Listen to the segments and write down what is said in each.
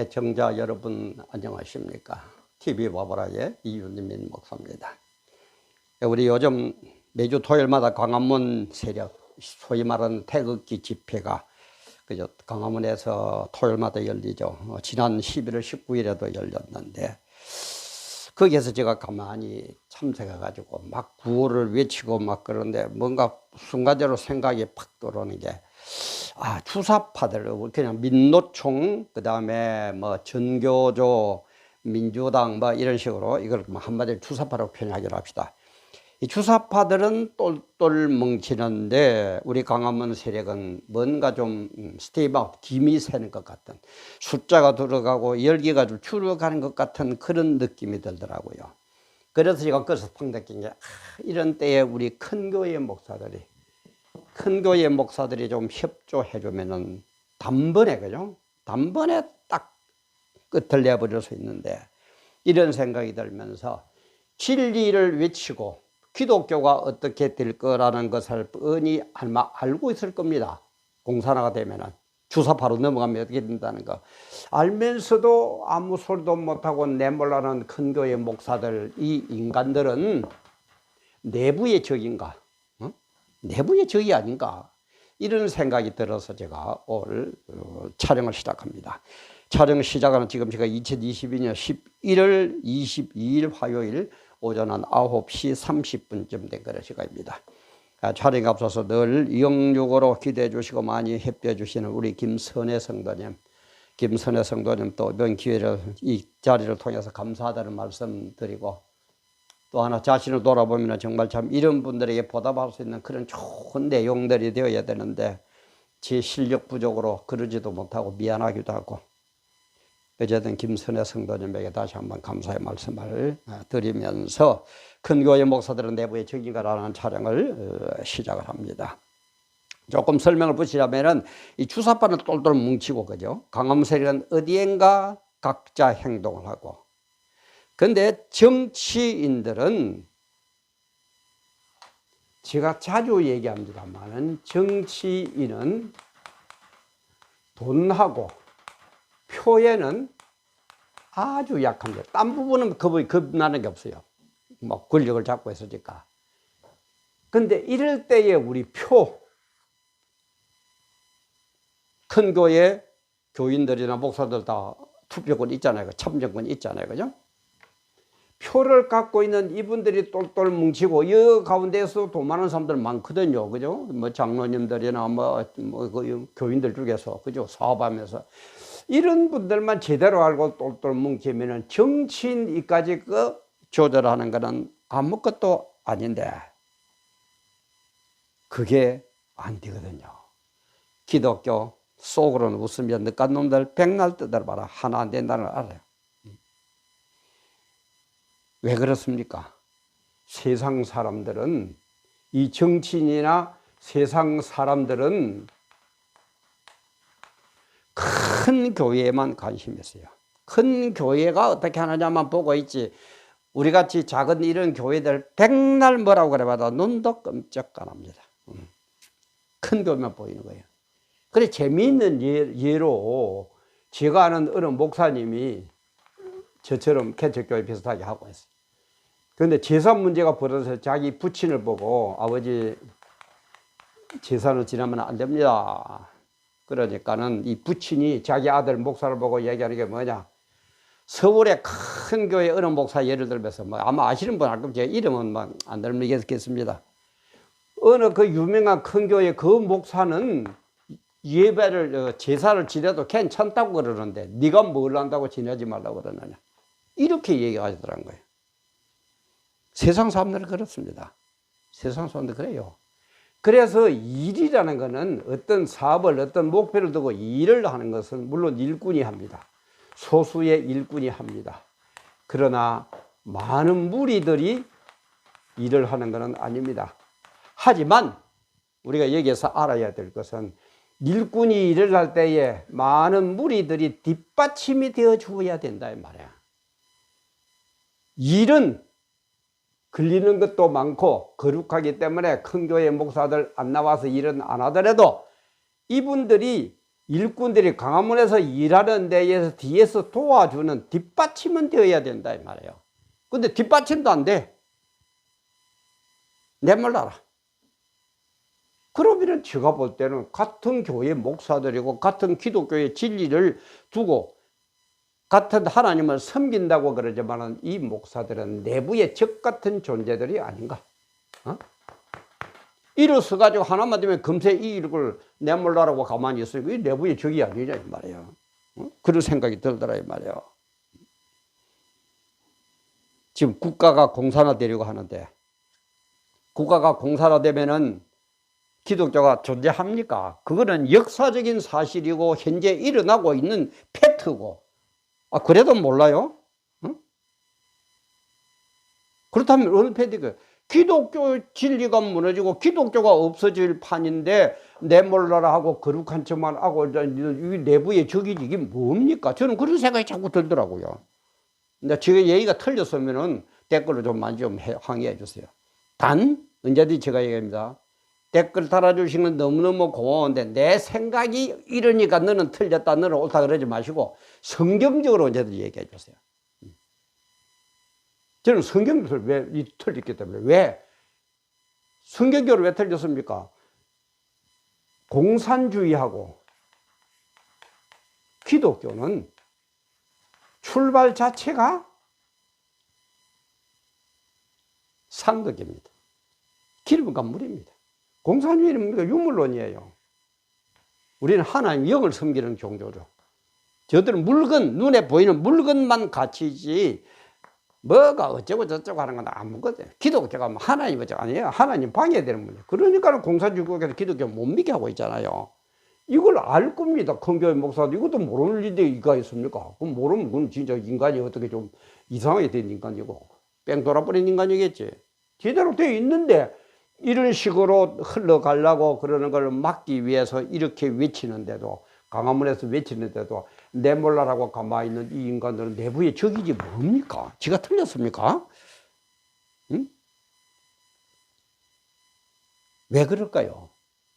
애청자 여러분 안녕하십니까? TV 바보라의 이윤민 목사입니다. 우리 요즘 매주 토요일마다 광화문 세력, 소위 말하는 태극기 집회가 그저 광화문에서 토요일마다 열리죠. 어, 지난 11월 19일에도 열렸는데 거기에서 제가 가만히 참석해 가지고 막 구호를 외치고 막 그런데 뭔가 순간적으로 생각이 팍 들어오는 게 아, 주사파들, 그냥 민노총, 그 다음에 뭐 전교조, 민주당 뭐 이런 식으로 이걸 뭐 한마디로 주사파라고 표현하기로 합시다. 이 주사파들은 똘똘 뭉치는데 우리 강화문 세력은 뭔가 좀 스테이박 김이 새는 것 같은 숫자가 들어가고 열기가 좀 줄어가는 것 같은 그런 느낌이 들더라고요. 그래서 제가 그래서 판단한 게 아, 이런 때에 우리 큰 교회 목사들이 큰 교회 목사들이 좀 협조해 주면은 단번에 그죠? 단번에 딱 끝을 내버릴 수 있는데 이런 생각이 들면서 진리를 외치고 기독교가 어떻게 될 거라는 것을 뻔히 알마, 알고 있을 겁니다. 공산화가 되면은 주사파로 넘어가면 어떻게 된다는 거 알면서도 아무 소리도 못하고 내몰라는 큰 교회 목사들 이 인간들은 내부의 적인가 어? 내부의 적이 아닌가 이런 생각이 들어서 제가 오늘 어, 촬영을 시작합니다. 촬영 시작하는 지금 제가 2022년 11월 22일 화요일 오전 한 9시 30분쯤 된 그런 시간입니다. 아, 촬영에 앞서서 늘 영육으로 기대해 주시고 많이 협조해 주시는 우리 김선혜 성도님, 김선혜 성도님 또 이번 기회를 이 자리를 통해서 감사하다는 말씀 드리고 또 하나 자신을 돌아보면 정말 참 이런 분들에게 보답할 수 있는 그런 좋은 내용들이 되어야 되는데 제 실력 부족으로 그러지도 못하고 미안하기도 하고 어쨌든 김선혜 성도님에게 다시 한번 감사의 말씀을 어, 드리면서 큰 교회 목사들은 내부의 적인가라는 촬영을 어, 시작을 합니다. 조금 설명을 붙이자면은 이 주사파는 똘똘 뭉치고 그죠? 강암세력은 어디엔가 각자 행동을 하고 근데 정치인들은 제가 자주 얘기합니다만은 정치인은 돈하고 표에는 아주 약합니다. 딴 부분은 겁이 겁나는 게 없어요. 뭐 권력을 잡고 있으니까. 근데 이럴 때에 우리 표, 큰 교회 교인들이나 목사들 다 투표권 있잖아요. 참정권 있잖아요. 그죠? 표를 갖고 있는 이분들이 똘똘 뭉치고 이 가운데서 돈 많은 사람들 많거든요. 그죠? 뭐 장로님들이나 뭐, 뭐 그 교인들 중에서 그죠? 사업하면서 이런 분들만 제대로 알고 똘똘 뭉치면은 정치인 이까지 그 조절하는 거는 아무것도 아닌데 그게 안 되거든요. 기독교 속으로는 웃으면 늦간 놈들 백날 떠들어봐라 하나 안 된다는 걸 알아요. 왜 그렇습니까? 세상 사람들은 이 정치인이나 세상 사람들은 큰 교회에만 관심이 있어요. 큰 교회가 어떻게 하느냐만 보고 있지. 우리 같이 작은 이런 교회들 백날 뭐라고 그래봐도 눈도 끔찍 안 합니다. 음. 큰 교회만 보이는 거예요. 그래, 재미있는 예, 로 제가 아는 어느 목사님이 저처럼 개척교회 비슷하게 하고 있어요. 그런데 재산 문제가 벌어져서 자기 부친을 보고 아버지 재산을 지나면 안 됩니다. 그러니까는 이 부친이 자기 아들 목사를 보고 얘기하는 게 뭐냐. 서울의 큰 교회 어느 목사 예를 들면서 뭐 아마 아시는 분 알고 제 이름은 뭐안 들리겠습니다. 어느 그 유명한 큰 교회 그 목사는 예배를 어, 제사를 지내도 괜찮다고 그러는데 네가 뭘 한다고 지내지 말라고 그러느냐. 이렇게 얘기하시더란 거예요. 세상 사람들은 그렇습니다. 세상 사람들 그래요. 그래서 일이라는 것은 어떤 사업을 어떤 목표를 두고 일을 하는 것은 물론 일꾼이 합니다. 소수의 일꾼이 합니다. 그러나 많은 무리들이 일을 하는 것은 아닙니다. 하지만 우리가 여기에서 알아야 될 것은 일꾼이 일을 할 때에 많은 무리들이 뒷받침이 되어 주어야 된다 이 말이야. 일은 걸리는 것도 많고 거룩하기 때문에 큰 교회 목사들 안 나와서 일은 안 하더라도 이분들이 일꾼들이 광화문에서 일하는 데에서 뒤에서 도와주는 뒷받침은 되어야 된다 이 말이에요. 근데 뒷받침도 안 돼. 내몰라라. 그러면 제가 볼 때는 같은 교회 목사들이고 같은 기독교의 진리를 두고 같은 하나님을 섬긴다고 그러지만은 이 목사들은 내부의 적 같은 존재들이 아닌가? 어? 일어서 가지고 하나만 되면 금세 이 일을 내몰라라고 가만히. 이 내부의 적이 아니냐 이 말이에요. 어? 그런 생각이 들더라 이 말이에요. 지금 국가가 공산화되려고 하는데 국가가 공산화되면은 기독교가 존재합니까? 그거는 역사적인 사실이고 현재 일어나고 있는 팩트고 아 그래도 몰라요? 응? 그렇다면 어느 팩트가 기독교 진리가 무너지고 기독교가 없어질 판인데 내몰라라 하고 거룩한 척만 하고 내부의 적이 이게 뭡니까? 저는 그런 생각이 자꾸 들더라고요. 근데 제가 얘기가 틀렸으면은 댓글로 좀 많이 좀 해- 항의해 주세요. 단 언제든지 제가 얘기합니다. 댓글 달아주시는 너무너무 고마운데 내 생각이 이러니까 너는 틀렸다 너는 옳다 그러지 마시고 성경적으로 언제든지 얘기해 주세요. 저는 성경을 왜 이- 틀렸기 때문에 왜 성경적으로 왜 틀렸습니까? 공산주의하고 기독교는 출발 자체가 상극입니다. 기름과 물입니다. 공산주의는 뭡니까? 유물론이에요. 우리는 하나님 영을 섬기는 종교죠. 저들은 물건, 눈에 보이는 물건만 가치지, 뭐가 어쩌고 저쩌고 하는 건 아무것도 기독교가 뭐 하나님 어쩌고 아니에요. 하나님 방해되는 문제. 그러니까 공산주의 국에서 기독교 못 믿게 하고 있잖아요. 이걸 알 겁니다. 큰 교회 목사도 이것도 모르는 일이 이가 있습니까? 그럼 모르면 그건 진짜 인간이 어떻게 좀 이상하게 된 인간이고 뺑 돌아버린 인간이겠지. 제대로 되어 있는데 이런 식으로 흘러가려고 그러는 걸 막기 위해서 이렇게 외치는데도 강화문에서 외치는데도 내몰라라고 가만히 있는 이 인간들은 내부의 적이지 뭡니까? 지가 틀렸습니까? 응? 왜 그럴까요?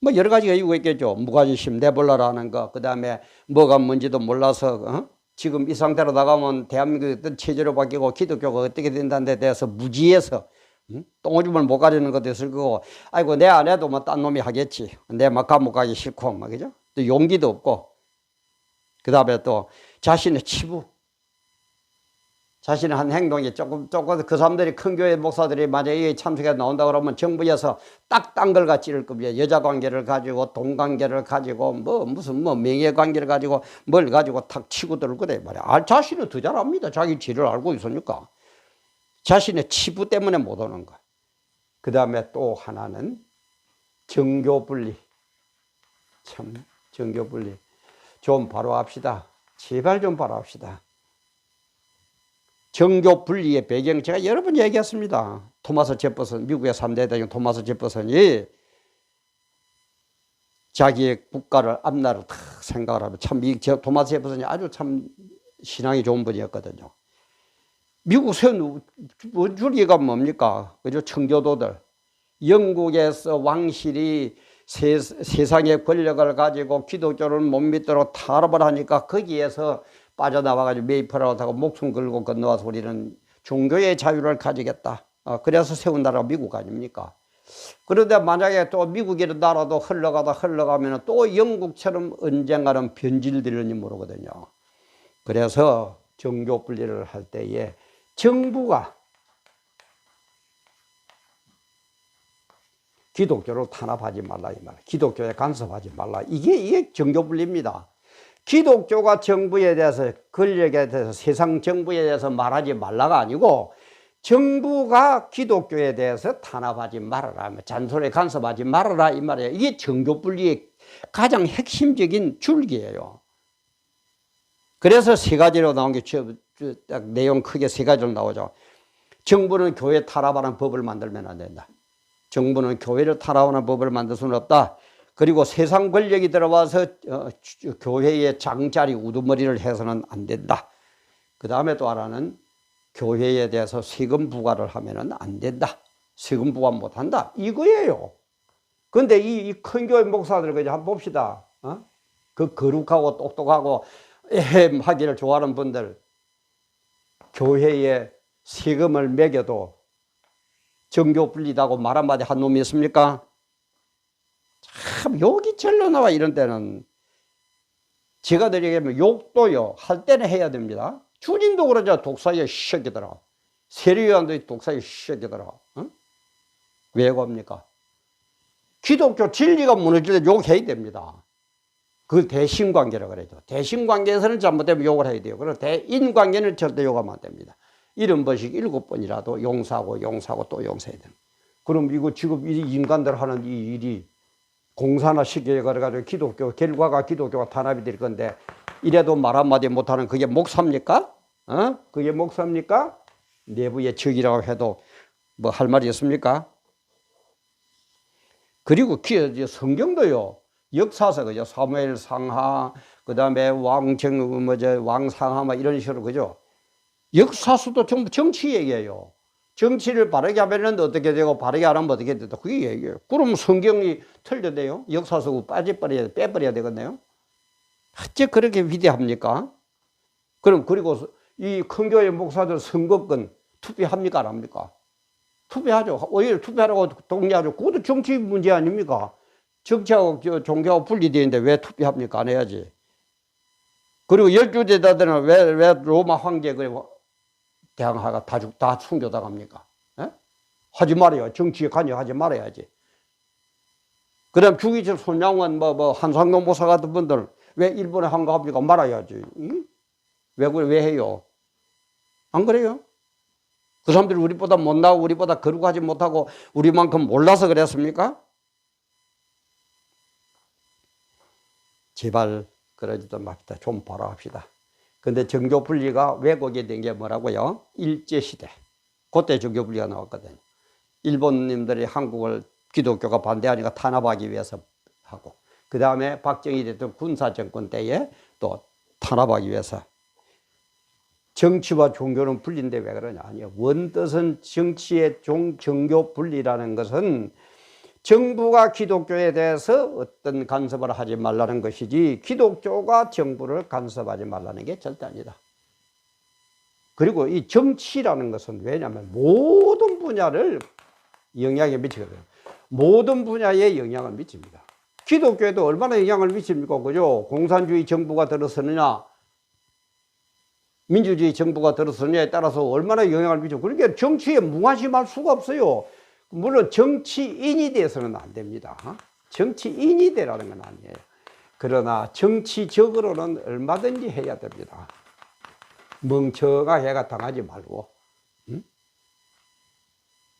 뭐 여러 가지가 이유가 있겠죠. 무관심 내볼라라는 거, 그 다음에 뭐가 뭔지도 몰라서 어? 지금 이 상태로 나가면 대한민국이 어떤 체제로 바뀌고 기독교가 어떻게 된다는 데 대해서 무지해서 응? 똥오줌을 못 가리는 것도 있을 거고 아이고 내안 해도 뭐 딴 놈이 하겠지. 내막 감옥 가기 싫고 막 그죠? 또 용기도 없고 그 다음에 또 자신의 치부 자신의 한 행동이 조금 조금 그 사람들이 큰 교회 목사들이 만약에 참석해 나온다 그러면 정부에서 딱 딴걸갖 찌를 겁니다. 여자 관계를 가지고 돈 관계를 가지고 뭐 무슨 뭐 명예 관계를 가지고 뭘 가지고 탁 치고 거다 이 말이야. 아, 자신은 더 잘합니다. 자기 지를 알고 있으니까. 자신의 치부 때문에 못 오는 거. 그 다음에 또 하나는 정교 분리. 참 정교 분리. 좀 바로 합시다. 제발 좀 바로 합시다. 정교 분리의 배경 제가 여러 번 얘기했습니다. 토마스 제퍼슨 미국의 3대 대장 토마스 제퍼슨이 자기의 국가를 앞나라로 탁 생각을 하면 참 이 토마스 제퍼슨이 아주 참 신앙이 좋은 분이었거든요. 미국 세운 줄기가 뭡니까? 그죠? 청교도들. 영국에서 왕실이 세, 세상의 권력을 가지고 기독교를 못 믿도록 타협을 하니까 거기에서 빠져나와가지고 메이플하고 하고 목숨 걸고 건너와서 우리는 종교의 자유를 가지겠다. 어, 그래서 세운 나라가 미국 아닙니까? 그런데 만약에 또 미국이라는 나라도 흘러가다 흘러가면 또 영국처럼 언젠가는 변질되는지 모르거든요. 그래서 종교 분리를 할 때에 정부가 기독교를 탄압하지 말라 이 말. 기독교에 간섭하지 말라. 이게 이게 정교 분리입니다. 기독교가 정부에 대해서 권력에 대해서 세상 정부에 대해서 말하지 말라가 아니고 정부가 기독교에 대해서 탄압하지 말아라. 잔소리 간섭하지 말아라 이 말이에요. 이게 정교 분리의 가장 핵심적인 줄기예요. 그래서 세 가지로 나온 게 딱 내용 크게 세 가지로 나오죠. 정부는 교회 탄압하는 법을 만들면 안 된다. 정부는 교회를 탄압하는 법을 만들 수는 없다. 그리고 세상 권력이 들어와서 어, 주- 교회의 장자리 우두머리를 해서는 안 된다. 그 다음에 또 하나는 교회에 대해서 세금 부과를 하면은 안 된다. 세금 부과 못 한다. 이거예요. 근데 이 큰 교회 목사들 그냥 한번 봅시다. 어? 그 거룩하고 똑똑하고 에헴 하기를 좋아하는 분들 교회에 세금을 매겨도 정교 불리다고 말 한마디 한 놈이 있습니까? 참 욕이 절로 나와 이런 때는 제가 드리기면 욕도요 할 때는 해야 됩니다. 주님도 그러죠 독사의 시새끼들아 세리요한도 독사의 시새끼들아 응? 왜 겁니까? 기독교 진리가 무너질 때 욕해야 됩니다. 그걸 대신 관계라고 그러죠. 대신 관계에서는 잘못되면 욕을 해야 돼요. 그리고 대인 관계는 절대 욕하면 안 됩니다. 이런 번씩 일곱 번이라도 용서하고 용서하고 또 용서해야 됩니다. 그럼 이거 지금 이 인간들 하는 이 일이 공사나 시계에 걸어가지고 기독교, 결과가 기독교가 탄압이 될 건데 이래도 말 한마디 못하는 그게 목사입니까? 어? 그게 목사입니까? 내부의 적이라고 해도 뭐 할 말이 있습니까? 그리고 기- 성경도요. 역사서 그죠. 사무엘 상하, 그 다음에 왕정, 뭐저 왕상하, 뭐 이런 식으로 그죠. 역사서도 전부 정치 얘기예요. 정치를 바르게 하면 어떻게 되고 바르게 안 하면 어떻게 되다. 그게 얘기예요. 그럼 성경이 틀려대요. 역사서 빠져버려야, 빼버려야 되겠네요. 어째 그렇게 위대합니까? 그럼 그리고 이 큰 교회 목사들 선거권 투표합니까? 안 합니까? 투표하죠. 오히려 투표하라고 동의하죠. 그것도 정치 문제 아닙니까? 정치하고 저 종교하고 분리되는데 왜 투표합니까? 안 해야지. 그리고 열두 대자들은 왜, 왜 로마 황제 그리고 대항하가 다, 죽, 다 숨겨다갑니까? 예? 하지 말아요. 정치에 관여하지 말아야지. 그 다음 주기철 손양원 뭐, 뭐, 한상동 모사 같은 분들 왜 일본에 한가합니까? 말아야지. 응? 왜, 그래, 왜 해요? 안 그래요? 그 사람들이 우리보다 못나고 우리보다 거룩하지 못하고 우리만큼 몰라서 그랬습니까? 제발 그러지도 맙시다. 좀 보라 합시다. 근데 정교 분리가 왜곡이 된 게 뭐라고요? 일제시대. 그때 정교 분리가 나왔거든요. 일본님들이 한국을 기독교가 반대하니까 탄압하기 위해서 하고, 그 다음에 박정희 대통령 군사정권 때에 또 탄압하기 위해서 정치와 종교는 분리인데 왜 그러냐? 아니요. 원뜻은 정치의 종, 정교 분리라는 것은 정부가 기독교에 대해서 어떤 간섭을 하지 말라는 것이지 기독교가 정부를 간섭하지 말라는 게 절대 아니다. 그리고 이 정치라는 것은 왜냐하면 모든 분야를 영향에 미치거든요. 모든 분야에 영향을 미칩니다. 기독교에도 얼마나 영향을 미칩니까? 그죠? 공산주의 정부가 들어서느냐, 민주주의 정부가 들어서느냐에 따라서 얼마나 영향을 미쳐. 그러니까 정치에 무관심할 수가 없어요. 물론 정치인이 돼서는 안 됩니다. 정치인이 되라는 건 아니에요. 그러나 정치적으로는 얼마든지 해야 됩니다. 멍청하게가 당하지 말고. 응?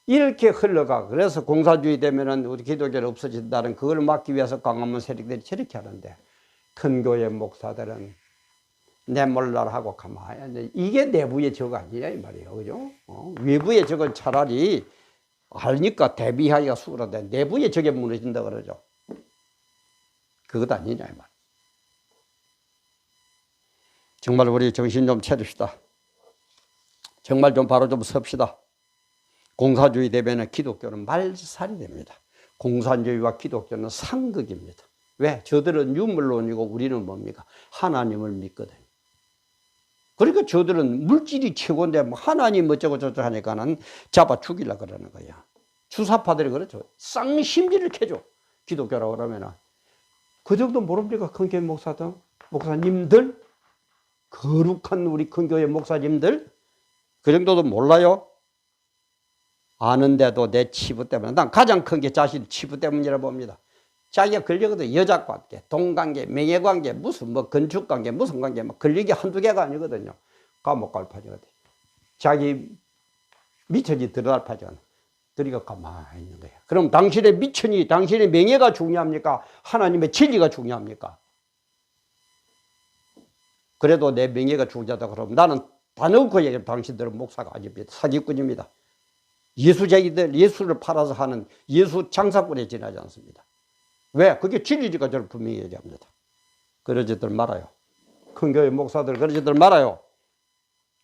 이렇게 흘러가. 그래서 공사주의 되면은 우리 기독교는 없어진다는 그걸 막기 위해서 강화문 세력들이 저렇게 하는데 큰 교회 목사들은 내 몰라라 하고 가만히. 이게 내부의 적 아니냐 이 말이에요. 그죠? 어? 외부의 적은 차라리 알니까 대비하기가 수월한데 내부의 적에 무너진다 그러죠. 그것 아니냐 이 말. 정말 우리 정신 좀 차립시다. 정말 좀 바로 좀 섭시다. 공사주의 되면 기독교는 말살이 됩니다. 공산주의와 기독교는 상극입니다. 왜? 저들은 유물론이고 우리는 뭡니까? 하나님을 믿거든. 그러니까 저들은 물질이 최고인데 뭐 하나님 어쩌고 저쩌고 하니까는 잡아 죽이려 그러는 거야. 주사파들이 그렇죠. 쌍심지를 캐줘. 기독교라고 그러면은. 그 정도 모릅니까? 큰교회 목사들? 목사님들? 거룩한 우리 큰교회 목사님들? 그 정도도 몰라요? 아는데도 내 치부 때문에. 난 가장 큰 게 자신 치부 때문이라 봅니다. 자기가 걸리거든. 여자 관계, 동관계, 명예관계, 무슨 뭐 건축관계, 무슨 관계, 뭐 걸리기 한두 개가 아니거든요. 감옥 갈 파지거든. 자기 미천이 들어갈 파지거든. 그러니까 가만히 있는 거야. 그럼 당신의 미천이, 당신의 명예가 중요합니까? 하나님의 진리가 중요합니까? 그래도 내 명예가 중요하다 그러면 나는 단언코 얘기해 당신들은 목사가 아닙니다. 사기꾼입니다. 예수쟁이들, 예수를 팔아서 하는 예수 장사꾼에 지나지 않습니다. 왜? 그게 진리니까 저를 분명히 얘기합니다. 그러지들 말아요. 큰 교회 목사들 그러지들 말아요.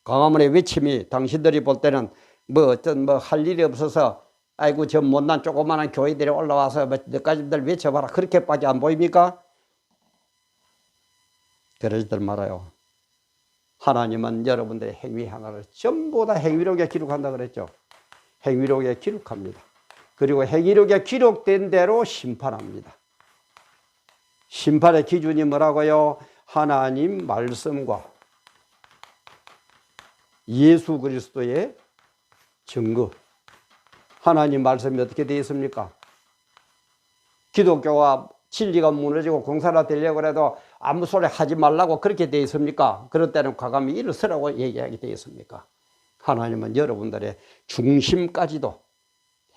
강화문의 외침이 당신들이 볼 때는 뭐 어떤 뭐 할 일이 없어서 아이고 저 못난 조그마한 교회들이 올라와서 뭐 너까지들 외쳐봐라 그렇게밖에 안 보입니까? 그러지들 말아요. 하나님은 여러분들의 행위 하나를 전부 다 행위록에 기록한다 그랬죠. 행위록에 기록합니다. 그리고 행위록에 기록된 대로 심판합니다. 심판의 기준이 뭐라고요? 하나님 말씀과 예수 그리스도의 증거. 하나님 말씀이 어떻게 되어 있습니까? 기독교가 진리가 무너지고 공사가 되려고 해도 아무 소리 하지 말라고 그렇게 되어 있습니까? 그럴 때는 과감히 일어서라고 얘기하게 되어 있습니까? 하나님은 여러분들의 중심까지도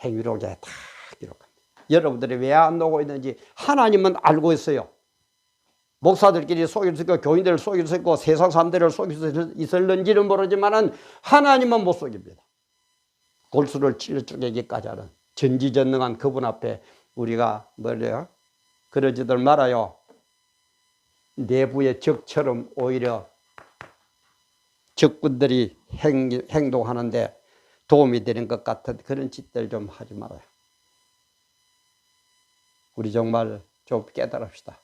행위록에 다 기록합니다. 여러분들이 왜안 오고 있는지 하나님은 알고 있어요. 목사들끼리 속일 수 있고 교인들을 속일 수 있고 세상 사람들을 속일 수 있을는지는 모르지만은 하나님은 못 속입니다. 골수를 찔러 쪼개기까지 하는 전지전능한 그분 앞에 우리가 뭐래요? 그러지들 말아요. 내부의 적처럼 오히려 적군들이 행, 행동하는데 도움이 되는 것 같은 그런 짓들 좀 하지 말아요. 우리 정말 좀 깨달읍시다.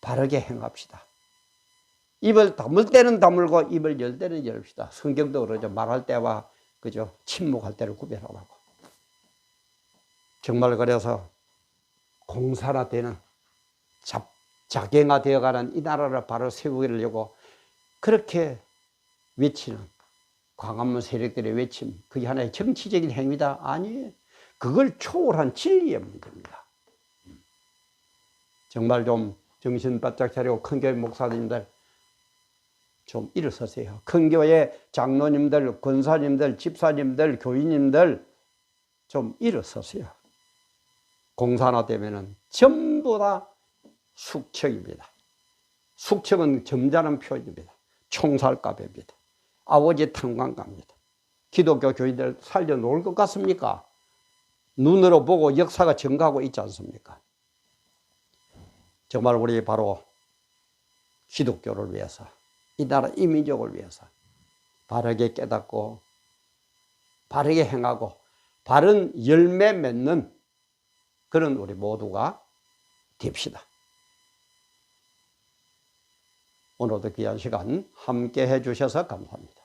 바르게 행합시다. 입을 다물 때는 다물고 입을 열 때는 열읍시다. 성경도 그러죠. 말할 때와 그죠? 침묵할 때를 구별하라고. 정말 그래서 공사나 되는 자, 자경화 되어가는 이 나라를 바로 세우려고 그렇게 외치는 광화문 세력들의 외침, 그게 하나의 정치적인 행위다? 아니에요. 그걸 초월한 진리의 문제입니다. 정말 좀 정신 바짝 차리고 큰 교회 목사님들 좀 일어서세요. 큰 교회 장로님들, 권사님들, 집사님들, 교인님들 좀 일어서세요. 공산화 되면은 전부 다 숙청입니다. 숙청은 점잖은 표현입니다. 총살갑입니다. 아버지 탕광갑니다. 기독교 교인들 살려놓을 것 같습니까? 눈으로 보고 역사가 증가하고 있지 않습니까? 정말 우리 바로 기독교를 위해서, 이 나라 이민족을 위해서 바르게 깨닫고, 바르게 행하고, 바른 열매 맺는 그런 우리 모두가 됩시다. 오늘도 귀한 시간 함께 해주셔서 감사합니다.